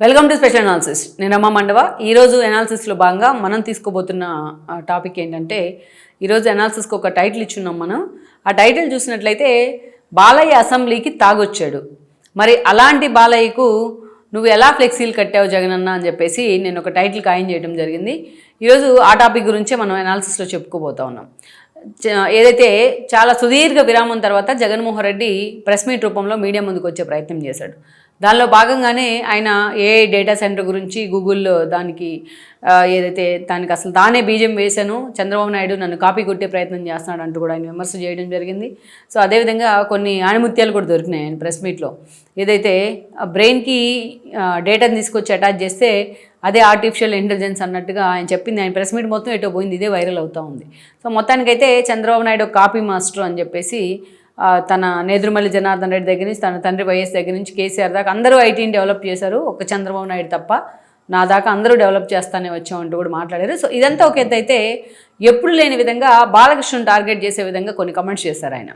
Welcome to special analysis. నేను అమ్మ మండవ. ఈరోజు అనాలిసిస్లో భాగంగా మనం తీసుకోబోతున్న ఆ, టాపిక్ ఏంటంటే ఈరోజు అనాలిసిస్కి ఒక టైటిల్ ఇచ్చున్నాం మనం. ఆ టైటిల్ చూసినట్లయితే బాలయ్య అసెంబ్లీకి తాగొచ్చాడు. మరి అలాంటి బాలయ్యకు నువ్వు ఎలా ఫ్లెక్సీలు కట్టావు జగనన్న అని చెప్పేసి నేను ఒక టైటిల్ ఖాయం చేయడం జరిగింది. ఈరోజు ఆ టాపిక్ గురించే మనం అనాలిసిస్లో చెప్పుకోబోతా ఉన్నాం. చ- ఏదైతే చాలా సుదీర్ఘ విరామం తర్వాత జగన్మోహన్ రెడ్డి ప్రెస్ మీట్ రూపంలో మీడియా ముందుకు వచ్చే ప్రయత్నం చేశాడు. దానిలో భాగంగానే ఆయన ఏఐ డేటా సెంటర్ గురించి గూగుల్లో దానికి ఏదైతే దానికి అసలు తానే బీజం వేశాను చంద్రబాబు నాయుడు నన్ను కాపీ కొట్టే ప్రయత్నం చేస్తున్నాడు అంటూ కూడా ఆయన విమర్శ చేయడం జరిగింది. సో అదేవిధంగా కొన్ని ఆణిముత్యాలు కూడా దొరికినాయి ఆయన ప్రెస్ మీట్లో. ఏదైతే బ్రెయిన్కి డేటాని తీసుకొచ్చి అటాచ్ చేస్తే అదే ఆర్టిఫిషియల్ ఇంటెలిజెన్స్ అన్నట్టుగా ఆయన చెప్పింది. ఆయన ప్రెస్ మీట్ మొత్తం ఎటో పోయింది ఇదే వైరల్ అవుతూ ఉంది. సో మొత్తానికైతే చంద్రబాబు నాయుడు కాపీ మాస్టర్ అని చెప్పేసి తన నేదురుమల్లి జనార్దన్ రెడ్డి దగ్గర నుంచి తన తండ్రి వైఎస్ దగ్గర నుంచి కేసీఆర్ దాకా అందరూ ఐటీని డెవలప్ చేశారు. ఒక్క చంద్రబాబు నాయుడు తప్ప నా దాకా అందరూ డెవలప్ చేస్తానే వచ్చామంటూ కూడా మాట్లాడారు. సో ఇదంతా ఒక ఎత్తు అయితే ఎప్పుడు లేని విధంగా బాలకృష్ణను టార్గెట్ చేసే విధంగా కొన్ని కమెంట్స్ చేశారు ఆయన.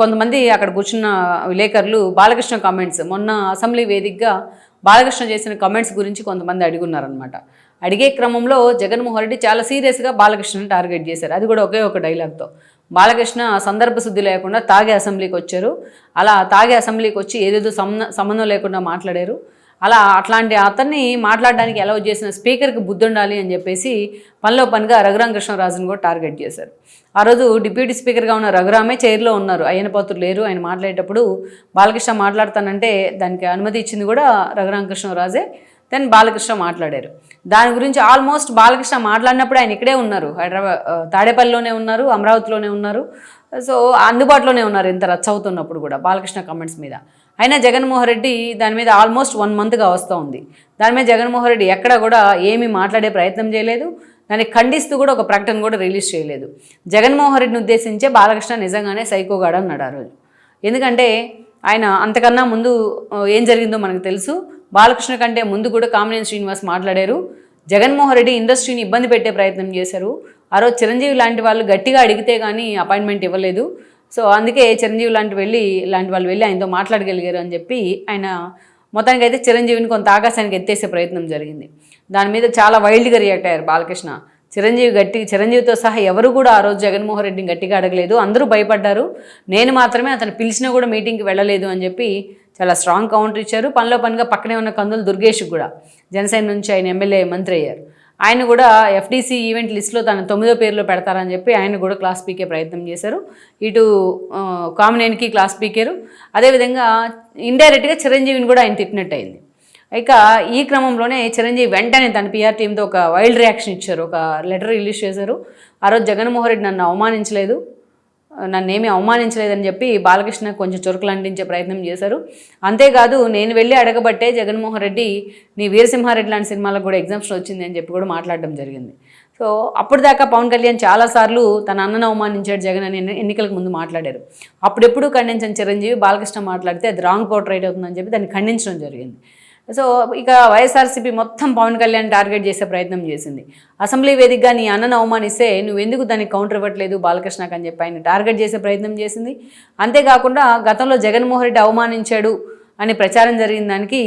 కొంతమంది అక్కడ కూర్చున్న విలేకరులు బాలకృష్ణ కామెంట్స్ మొన్న అసెంబ్లీ వేదికగా బాలకృష్ణ చేసిన కామెంట్స్ గురించి కొంతమంది అడుగున్నారనమాట అడిగే క్రమంలో జగన్మోహన్ రెడ్డి చాలా సీరియస్గా బాలకృష్ణని టార్గెట్ చేశారు. అది కూడా ఒకే ఒక డైలాగ్తో బాలకృష్ణ సందర్భ శుద్ధి లేకుండా తాగే అసెంబ్లీకి వచ్చారు. అలా తాగే అసెంబ్లీకి వచ్చి ఏదేదో సంబంధం లేకుండా మాట్లాడారు. అలా అట్లాంటి అతన్ని మాట్లాడడానికి అలౌ చేసిన స్పీకర్కి బుద్ధి ఉండాలి అని చెప్పేసి పనిలో పనిగా రఘురామ కృష్ణరాజును కూడా టార్గెట్ చేశారు. ఆ రోజు డిప్యూటీ స్పీకర్గా ఉన్న రఘురామే చైర్లో ఉన్నారు. అయ్యన పాత్రులు లేరు. ఆయన మాట్లాడేటప్పుడు బాలకృష్ణ మాట్లాడతానంటే దానికి అనుమతి ఇచ్చింది కూడా రఘురామ కృష్ణరాజే దెన్ బాలకృష్ణ మాట్లాడారు. దాని గురించి ఆల్మోస్ట్ బాలకృష్ణ మాట్లాడినప్పుడు ఆయన ఇక్కడే ఉన్నారు. హైదరాబాద్ తాడేపల్లిలోనే ఉన్నారు అమరావతిలోనే ఉన్నారు. సో అందుబాటులోనే ఉన్నారు ఇంత రచ్చ అవుతున్నప్పుడు కూడా బాలకృష్ణ కమెంట్స్ మీద. అయినా జగన్మోహన్ రెడ్డి దాని మీద ఆల్మోస్ట్ వన్ మంత్గా వస్తూ ఉంది. దాని మీద జగన్మోహన్ రెడ్డి ఎక్కడ కూడా ఏమీ మాట్లాడే ప్రయత్నం చేయలేదు. దాన్ని ఖండిస్తూ కూడా ఒక ప్రకటన కూడా రిలీజ్ చేయలేదు. జగన్మోహన్ రెడ్డిని ఉద్దేశించే బాలకృష్ణ నిజంగానే సైకోగాడు అన్నాడు ఆ రోజు ఎందుకంటే ఆయన అంతకన్నా ముందు ఏం జరిగిందో మనకు తెలుసు. బాలకృష్ణ కంటే ముందు కూడా కామినేని శ్రీనివాస్ మాట్లాడారు. జగన్మోహన్ రెడ్డి ఇండస్ట్రీని ఇబ్బంది పెట్టే ప్రయత్నం చేశారు. ఆ రోజు చిరంజీవి లాంటి వాళ్ళు గట్టిగా అడిగితే కానీ అపాయింట్మెంట్ ఇవ్వలేదు. సో అందుకే చిరంజీవి లాంటి వెళ్ళి లాంటి వాళ్ళు వెళ్ళి ఆయనతో మాట్లాడగలిగారు అని చెప్పి ఆయన మొత్తానికి అయితే చిరంజీవిని కొంత ఆకాశానికి ఎత్తేసే ప్రయత్నం జరిగింది. దాని మీద చాలా వైల్డ్గా రియాక్ట్ అయ్యారు బాలకృష్ణ. చిరంజీవి గట్టి చిరంజీవితో సహా ఎవరు కూడా ఆ రోజు జగన్మోహన్ రెడ్డిని గట్టిగా అడగలేదు. అందరూ భయపడ్డారు. నేను మాత్రమే అతను పిలిచినా కూడా మీటింగ్కి వెళ్ళలేదు అని చెప్పి చాలా స్ట్రాంగ్ కౌంటర్ ఇచ్చారు. పనిలో పనిగా పక్కనే ఉన్న కందులు దుర్గేష్ కూడా. జనసేన నుంచి ఆయన ఎమ్మెల్యే మంత్రి అయ్యారు. ఆయన కూడా ఎఫ్డీసీ ఈవెంట్ లిస్ట్లో తన తొమ్మిదో పేరులో పెడతారని చెప్పి ఆయన కూడా క్లాస్ పీకే ప్రయత్నం చేశారు. ఇటు కామినేనికి క్లాస్ పీకేరు అదేవిధంగా ఇండైరెక్ట్గా చిరంజీవిని కూడా ఆయన తిట్టినట్టు అయింది ఇక ఈ క్రమంలోనే చిరంజీవి వెంటనే తన పిఆర్ టీంతో ఒక వైల్డ్ రియాక్షన్ ఇచ్చారు. ఒక లెటర్ రిలీజ్ చేశారు. ఆ రోజు జగన్మోహన్ రెడ్డి నన్ను అవమానించలేదు. నన్ను అవమానించలేదని చెప్పి బాలకృష్ణ కొంచెం చురుకులు అంటించే ప్రయత్నం చేశారు. అంతేకాదు నేను వెళ్ళి అడగబట్టే జగన్మోహన్ రెడ్డి నీ వీరసింహారెడ్డి లాంటి సినిమాలకు కూడా ఎగ్జామ్షన్ వచ్చింది అని చెప్పి కూడా మాట్లాడడం జరిగింది. సో అప్పటిదాకా పవన్ కళ్యాణ్ చాలాసార్లు తన అన్నను అవమానించాడు జగన్ అని ఎన్నికలకు ముందు మాట్లాడారు. అప్పుడెప్పుడు ఖండించిన చిరంజీవి బాలకృష్ణ మాట్లాడితే అది రాంగ్ పోర్ట్రైట్ అవుతుందని చెప్పి దాన్ని ఖండించడం జరిగింది. సో ఇక వైఎస్ఆర్సీపీ మొత్తం పవన్ కళ్యాణ్ టార్గెట్ చేసే ప్రయత్నం చేసింది. అసెంబ్లీ వేదికగా నీ అన్నను అవమానిస్తే నువ్వు ఎందుకు దానికి కౌంటర్ ఇవ్వట్లేదు బాలకృష్ణకు అని చెప్పి ఆయన టార్గెట్ చేసే ప్రయత్నం చేసింది. అంతేకాకుండా గతంలో జగన్మోహన్ రెడ్డి అవమానించాడు అనే ప్రచారం జరిగిన దానికి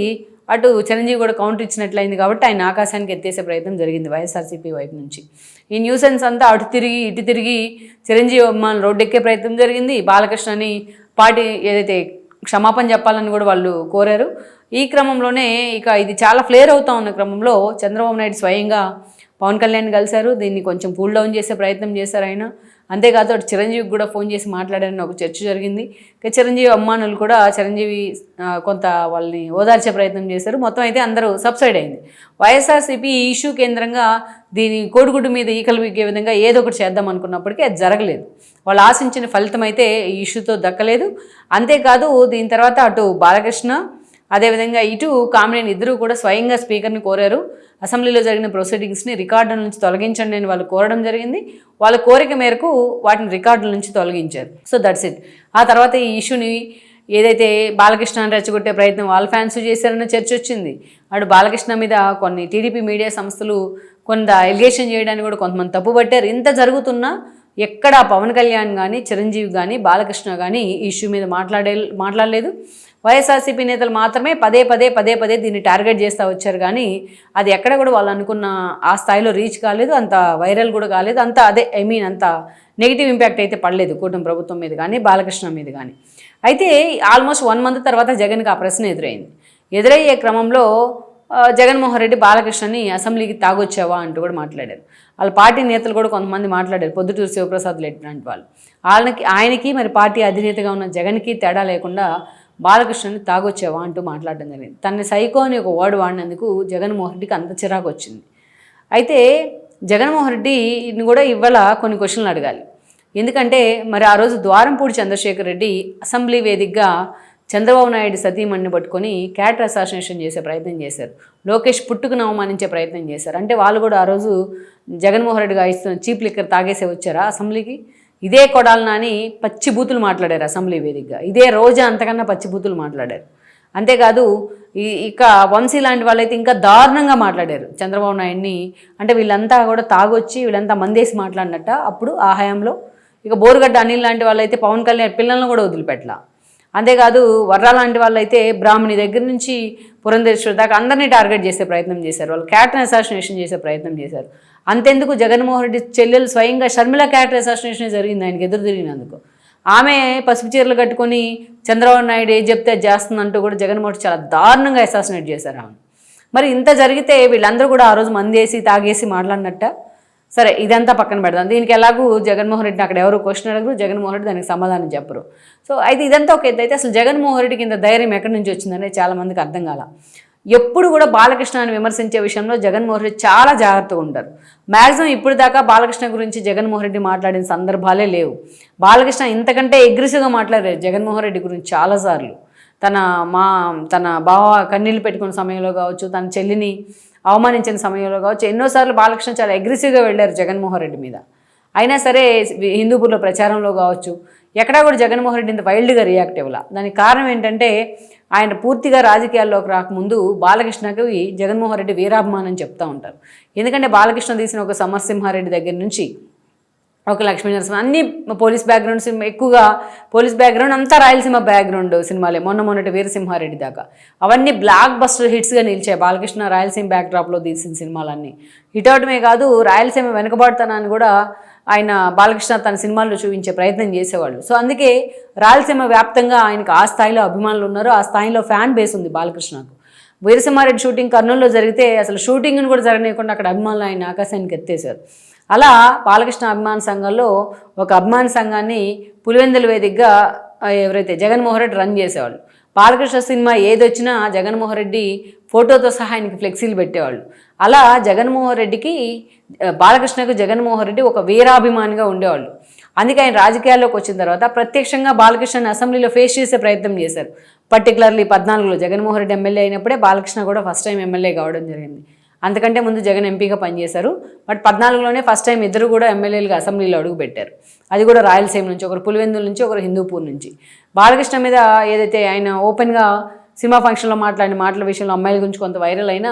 అటు చిరంజీవి కూడా కౌంటర్ ఇచ్చినట్లయింది కాబట్టి ఆయన ఆకాశానికి ఎత్తేసే ప్రయత్నం జరిగింది వైఎస్ఆర్సీపీ వైపు నుంచి. ఈ న్యూసెన్స్ అంతా అటు తిరిగి ఇటు తిరిగి చిరంజీవి అభిమానులు రోడ్డెక్కే ప్రయత్నం జరిగింది. బాలకృష్ణని పార్టీ ఏదైతే క్షమాపణ చెప్పాలని కూడా వాళ్ళు కోరారు. ఈ క్రమంలోనే ఇక ఇది చాలా ఫ్లేర్ అవుతా ఉన్న క్రమంలో చంద్రబాబు నాయుడు స్వయంగా పవన్ కళ్యాణ్ కలిశారు దీన్ని కొంచెం కూల్ డౌన్ చేసే ప్రయత్నం చేశారు ఆయన. అంతేకాదు అటు చిరంజీవికి కూడా ఫోన్ చేసి మాట్లాడారని ఒక చర్చ జరిగింది. చిరంజీవి అమ్మానులు కూడా చిరంజీవి కొంత వాళ్ళని ఓదార్చే ప్రయత్నం చేశారు. మొత్తం అయితే అందరూ సబ్సైడ్ అయింది. వైఎస్ఆర్సీపీ ఈ ఇష్యూ కేంద్రంగా దీని కోడిగుడ్డు మీద ఈకలు వీగే విధంగా ఏదో ఒకటి చేద్దాం అనుకున్నప్పటికీ అది జరగలేదు. వాళ్ళు ఆశించిన ఫలితం అయితే ఈ ఇష్యూతో దక్కలేదు. అంతేకాదు దీని తర్వాత అటు బాలకృష్ణ అదేవిధంగా ఇటు కామినేని ఇద్దరూ కూడా స్వయంగా స్పీకర్ని కోరారు. అసెంబ్లీలో జరిగిన ప్రొసీడింగ్స్ని రికార్డుల నుంచి తొలగించండి అని వాళ్ళు కోరడం జరిగింది. వాళ్ళ కోరిక మేరకు వాటిని రికార్డుల నుంచి తొలగించారు. So that's it. ఆ తర్వాత ఈ ఇష్యూని ఏదైతే బాలకృష్ణని రెచ్చగొట్టే ప్రయత్నం వాళ్ళ ఫ్యాన్స్ చేశారన్న చర్చ వచ్చింది. అటు బాలకృష్ణ మీద కొన్ని టీడీపీ మీడియా సంస్థలు కొంత ఎలిగేషన్ చేయడానికి కూడా కొంతమంది తప్పుపట్టారు. ఇంత జరుగుతున్నా ఎక్కడ పవన్ కళ్యాణ్ కానీ చిరంజీవి కానీ బాలకృష్ణ కానీ ఈ ఇష్యూ మీద మాట్లాడే మాట్లాడలేదు. వైఎస్ఆర్సీపీ నేతలు మాత్రమే పదే పదే పదే పదే దీన్ని టార్గెట్ చేస్తూ వచ్చారు. కానీ అది ఎక్కడ కూడా వాళ్ళు అనుకున్న ఆ స్థాయిలో రీచ్ కాలేదు. అంత వైరల్ కూడా కాలేదు. అంత అదే ఐ మీన్ అంత నెగిటివ్ ఇంపాక్ట్ అయితే పడలేదు కూటమి ప్రభుత్వం మీద కానీ బాలకృష్ణ మీద కానీ. అయితే ఆల్మోస్ట్ వన్ మంత్ తర్వాత జగన్కి ఆ ప్రశ్న ఎదురైంది. ఎదురయ్యే క్రమంలో జగన్మోహన్ రెడ్డి బాలకృష్ణని అసెంబ్లీకి తాగొచ్చావా అంటూ కూడా మాట్లాడారు. వాళ్ళ పార్టీ నేతలు కూడా కొంతమంది మాట్లాడారు పొద్దుటూరు శివప్రసాద్ రెడ్డి లాంటి వాళ్ళు. వాళ్ళకి ఆయనకి మరి పార్టీ అధినేతగా ఉన్న జగన్కి తేడా లేకుండా బాలకృష్ణని తాగొచ్చావా అంటూ మాట్లాడడం జరిగింది. తనని సైకో అని ఒక వర్డ్ వాడినందుకు జగన్మోహన్ రెడ్డికి అంత చిరాకు వచ్చింది. అయితే జగన్మోహన్ రెడ్డిని కూడా ఇవాళ కొన్ని క్వశ్చన్లు అడగాలి. ఎందుకంటే మరి ఆ రోజు ద్వారంపూడి చంద్రశేఖర్ రెడ్డి అసెంబ్లీ వేదికగా చంద్రబాబు నాయుడు సతీమణిని పట్టుకొని క్యాటర్ అసాసినేషన్ చేసే ప్రయత్నం చేశారు. లోకేష్ పుట్టుకును అవమానించే ప్రయత్నం చేశారు. అంటే వాళ్ళు కూడా ఆ రోజు జగన్మోహన్ రెడ్డిగా ఇస్తున్న చీప్ లిక్కర్ తాగేసే వచ్చారా అసెంబ్లీకి? ఇదే కొడాలి నాని పచ్చి బూతులు మాట్లాడారు అసెంబ్లీ వేదికగా. ఇదే రోజా అంతకన్నా పచ్చి బూతులు మాట్లాడారు. అంతేకాదు ఈ ఇక వంశీ లాంటి వాళ్ళైతే ఇంకా దారుణంగా మాట్లాడారు చంద్రబాబు నాయుడిని. అంటే వీళ్ళంతా కూడా తాగొచ్చి వీళ్ళంతా మందేసి మాట్లాడినట్ట. అప్పుడు ఆ హయాంలో ఇక బోరుగడ్డ అనిల్ లాంటి వాళ్ళైతే పవన్ కళ్యాణ్ పిల్లలను కూడా వదిలిపెట్టలా. అంతేకాదు వర్ర లాంటి వాళ్ళైతే బ్రాహ్మణి దగ్గర నుంచి పురంధేశ్వరి దాకా అందరినీ టార్గెట్ చేసే ప్రయత్నం చేశారు. వాళ్ళు క్యారెక్టర్ అసాసినేషన్ చేసే ప్రయత్నం చేశారు. అంతెందుకు జగన్మోహన్ రెడ్డి చెల్లెలు స్వయంగా షర్మిల క్యారెక్టర్ అసాసినేషన్ జరిగింది ఆయనకి ఎదురు తిరిగినందుకు. ఆమె పసుపు చీరలు కట్టుకొని చంద్రబాబు నాయుడు ఏం చెప్తే చేస్తుందంటూ కూడా జగన్మోహన్ రెడ్డి చాలా దారుణంగా అసాసినేట్ చేశారు ఆమె. మరి ఇంత జరిగితే వీళ్ళందరూ కూడా ఆ రోజు మందేసి తాగేసి మాట్లాడినట్ట? సరే ఇదంతా పక్కన పెడదాం. దీనికి ఎలాగూ జగన్మోహన్ రెడ్డిని అక్కడ ఎవరు క్వశ్చన్ అడగరు జగన్మోహన్ రెడ్డి దానికి సమాధానం చెప్పరు. సో అయితే ఇదంతా ఒక ఎత్తు అయితే అసలు జగన్మోహన్ రెడ్డికి ఇంత ధైర్యం ఎక్కడి నుంచి వచ్చిందనే చాలామందికి అర్థం కాల. ఎప్పుడు కూడా బాలకృష్ణని విమర్శించే విషయంలో జగన్మోహన్ రెడ్డి చాలా జాగ్రత్తగా ఉంటారు. మ్యాక్సిమం ఇప్పుడు దాకా బాలకృష్ణ గురించి జగన్మోహన్ రెడ్డి మాట్లాడిన సందర్భాలే లేవు. బాలకృష్ణ ఇంతకంటే ఎగ్రెసివ్గా మాట్లాడారు జగన్మోహన్ రెడ్డి గురించి చాలాసార్లు. తన మా తన బావ కన్నీళ్ళు పెట్టుకున్న సమయంలో కావచ్చు తన చెల్లిని అవమానించిన సమయంలో కావచ్చు ఎన్నోసార్లు బాలకృష్ణ చాలా అగ్రెసివ్గా వెళ్ళారు జగన్మోహన్ రెడ్డి మీద. అయినా సరే హిందూపూర్లో ప్రచారంలో కావచ్చు ఎక్కడా కూడా జగన్మోహన్ రెడ్డి ఇంత వైల్డ్గా రియాక్ట్ ఇవ్వాల. దానికి కారణం ఏంటంటే ఆయన పూర్తిగా రాజకీయాల్లోకి రాకముందు బాలకృష్ణకి జగన్మోహన్ రెడ్డి వీరాభిమానం చెప్తూ ఉంటారు. ఎందుకంటే బాలకృష్ణ తీసిన ఒక సమర్సింహారెడ్డి దగ్గర నుంచి ఒక లక్ష్మీ నరసింహ. అన్ని పోలీస్ బ్యాక్గ్రౌండ్ సినిమా ఎక్కువగా పోలీస్ బ్యాక్గ్రౌండ్ అంతా రాయలసీమ బ్యాక్గ్రౌండ్ సినిమాలే. మొన్న మొన్నటి వీరసింహారెడ్డి దాకా. అవన్నీ బ్లాక్ బస్టర్ హిట్స్గా నిలిచాయి. బాలకృష్ణ రాయలసీమ బ్యాక్డ్రాప్లో తీసిన సినిమాలన్నీ. హిట్ అవటమే కాదు రాయలసీమ వెనుకబాటుతనాన్ని కూడా ఆయన బాలకృష్ణ తన సినిమాల్లో చూపించే ప్రయత్నం చేసేవాళ్ళు. సో అందుకే రాయలసీమ వ్యాప్తంగా ఆయనకు ఆ స్థాయిలో అభిమానులు ఉన్నారు. ఆ స్థాయిలో ఫ్యాన్ బేస్ ఉంది బాలకృష్ణకు. వీరసింహారెడ్డి షూటింగ్ కర్నూలులో జరిగితే అసలు షూటింగ్ను కూడా జరగనీయకుండా అక్కడ అభిమానులు ఆయన ఆకాశానికి ఎత్తేశారు. అలా బాలకృష్ణ అభిమాన సంఘంలో ఒక అభిమాన సంఘాన్ని పులివెందుల వేదికగా ఎవరైతే జగన్మోహన్ రెడ్డి రన్ చేసేవాళ్ళు. బాలకృష్ణ సినిమా ఏదొచ్చినా జగన్మోహన్ రెడ్డి ఫోటోతో సహా ఆయనకి ఫ్లెక్సీలు పెట్టేవాళ్ళు. అలా జగన్మోహన్ రెడ్డికి బాలకృష్ణకు జగన్మోహన్ రెడ్డి ఒక వీరాభిమానిగా ఉండేవాళ్ళు. అందుకే ఆయన రాజకీయాల్లోకి వచ్చిన తర్వాత ప్రత్యక్షంగా బాలకృష్ణని అసెంబ్లీలో ఫేస్ చేసే ప్రయత్నం చేశారు. పర్టికులర్లీ పద్నాలుగులో జగన్మోహన్ రెడ్డి ఎమ్మెల్యే అయినప్పుడే బాలకృష్ణ కూడా ఫస్ట్ టైం ఎమ్మెల్యే కావడం జరిగింది. అంతకంటే ముందు జగన్ ఎంపీగా పనిచేశారు. బట్ పద్నాలుగులోనే ఫస్ట్ టైం ఇద్దరు కూడా ఎమ్మెల్యేలుగా అసెంబ్లీలో అడుగు పెట్టారు. అది కూడా రాయలసీమ నుంచి ఒకరు పులివెందుల నుంచి ఒకరు హిందూపూర్ నుంచి. బాలకృష్ణ మీద ఏదైతే ఆయన ఓపెన్గా సినిమా ఫంక్షన్లో మాట్లాడిన మాటల విషయంలో అమ్మాయిల గురించి కొంత వైరల్ అయినా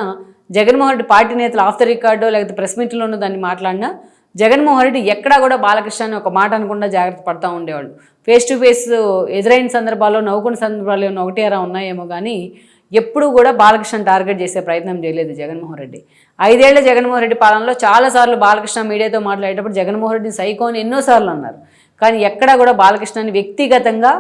జగన్మోహన్ రెడ్డి పార్టీ నేతలు ఆఫ్ ద రికార్డో లేకపోతే ప్రెస్ మీట్లోనూ దాన్ని మాట్లాడినా జగన్మోహన్ రెడ్డి ఎక్కడా కూడా బాలకృష్ణని ఒక మాట అనకుండా జాగ్రత్త పడతా ఉండేవాళ్ళు. ఫేస్ టు ఫేస్ ఎదురైన సందర్భాల్లో నవ్వుకున్న సందర్భాలు ఏమైనా ఒకటేరా ఉన్నాయేమో కానీ ఎప్పుడూ కూడా బాలకృష్ణ టార్గెట్ చేసే ప్రయత్నం చేయలేదు జగన్మోహన్ రెడ్డి. ఐదేళ్ళ జగన్మోహన్ రెడ్డి పాలనలో చాలాసార్లు బాలకృష్ణ మీడియాతో మాట్లాడేటప్పుడు జగన్మోహన్ రెడ్డిని సైకో అని ఎన్నోసార్లు అన్నారు. కానీ ఎక్కడా కూడా బాలకృష్ణని వ్యక్తిగతంగా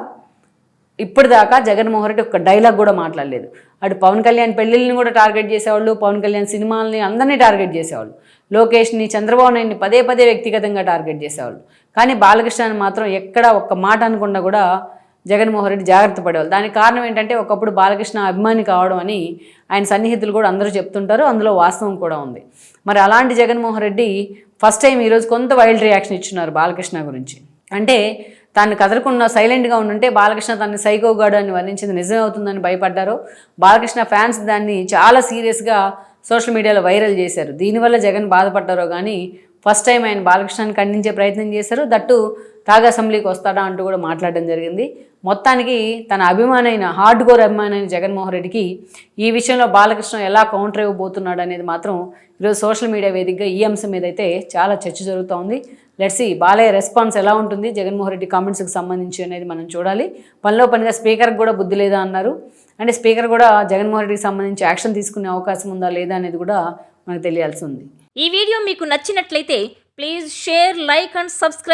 ఇప్పటిదాకా జగన్మోహన్ రెడ్డి ఒక డైలాగ్ కూడా మాట్లాడలేదు. అటు పవన్ కళ్యాణ్ పెళ్ళిళ్ళని కూడా టార్గెట్ చేసేవాళ్ళు పవన్ కళ్యాణ్ సినిమాలని అందరినీ టార్గెట్ చేసేవాళ్ళు లోకేష్ని చంద్రబాబు నాయుడిని పదే పదే వ్యక్తిగతంగా టార్గెట్ చేసేవాళ్ళు. కానీ బాలకృష్ణని మాత్రం ఎక్కడ ఒక్క మాట అనుకున్నా కూడా జగన్మోహన్ రెడ్డి జాగ్రత్త పడేవాళ్ళు. దానికి కారణం ఏంటంటే ఒకప్పుడు బాలకృష్ణ అభిమాని కావడం అని ఆయన సన్నిహితులు కూడా అందరూ చెప్తుంటారు అందులో వాస్తవం కూడా ఉంది. మరి అలాంటి జగన్మోహన్ రెడ్డి ఫస్ట్ టైం ఈరోజు కొంత వైల్డ్ రియాక్షన్ ఇచ్చున్నారు బాలకృష్ణ గురించి. అంటే తాను కదలకుండా సైలెంట్గా ఉండుంటే బాలకృష్ణ తనని సైకోగాడు అని వర్ణించింది నిజమే అవుతుందని భయపడ్డారు. బాలకృష్ణ ఫ్యాన్స్ దాన్ని చాలా సీరియస్గా సోషల్ మీడియాలో వైరల్ చేశారు. దీనివల్ల జగన్ బాధపడ్డారో కానీ ఫస్ట్ టైం ఆయన బాలకృష్ణని ఖండించే ప్రయత్నం చేశారు. దట్టు తాగా అసెంబ్లీకి వస్తాడా అంటూ కూడా మాట్లాడడం జరిగింది. మొత్తానికి తన అభిమానైన హార్డ్ కోర్ అభిమానైన జగన్మోహన్ రెడ్డికి ఈ విషయంలో బాలకృష్ణ ఎలా కౌంటర్ ఇవ్వబోతున్నాడు అనేది మాత్రం ఈరోజు సోషల్ మీడియా వేదికగా ఈ అంశం మీద అయితే చాలా చర్చ జరుగుతూ ఉంది. లెట్సి బాలయ్య రెస్పాన్స్ ఎలా ఉంటుంది? జగన్మోహన్ రెడ్డి కామెంట్స్కి సంబంధించి అనేది మనం చూడాలి. పనిలో పనిగా స్పీకర్కి కూడా బుద్ధి లేదా అన్నారు. అంటే స్పీకర్ కూడా జగన్మోహన్ రెడ్డికి సంబంధించి యాక్షన్ తీసుకునే అవకాశం ఉందా లేదా అనేది కూడా మనకు తెలియాల్సి ఉంది. ఈ వీడియో మీకు నచ్చినట్లయితే please share like and subscribe